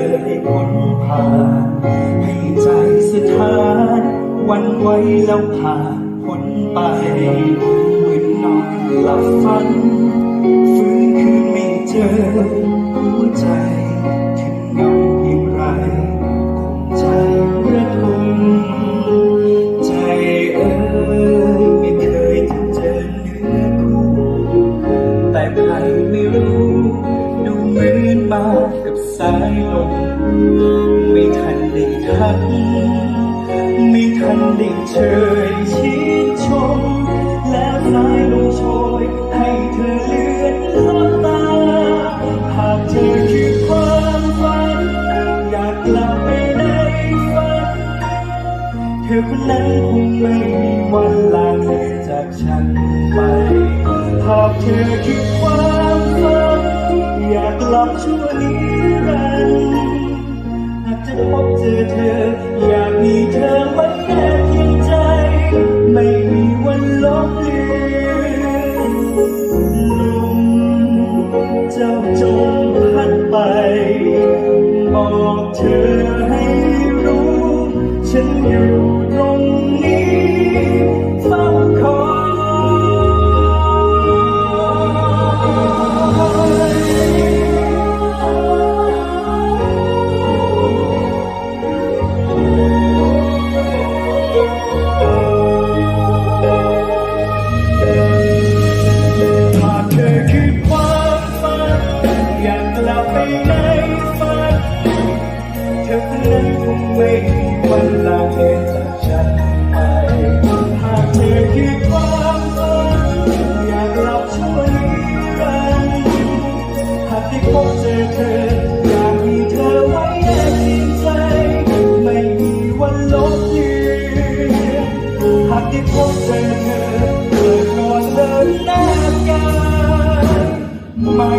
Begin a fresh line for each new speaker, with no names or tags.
อให้คนผ่าน ให้ใจสะท้านวันไว้แล้วผ่านพ้นไปมืนนอนหลับฝัน ฟื้นคืนไม่เจอ สายลมไม่ทันได้ทักไม่ทันได้เชยชื่นชม แล้วสายลมโชยให้เธอเลือนลอดตา หากเธอคือความฝัน อยากกลับไปในฝัน เธอคนนั้นคงไม่มีวันลาเธอจากฉันไป หากเธอคือความฝัน อยากกลับชั่วนิ เจอเธอ อยากมีเธอไว้แค่เพียงใจ ไม่มีวันลบเลือนลมเจ้าจงพัดไป บอกเธอให้รู้ ฉันอยู่ ไปในฝันเธอคนนั้นคงไม่มีวันลาเธอจากฉันไปหากได้พบเธออยากมีเธอไว้ในใจ ไม่มีวันลบเลือนหากได้พบเจอเธอกิดก่นเนหนไม่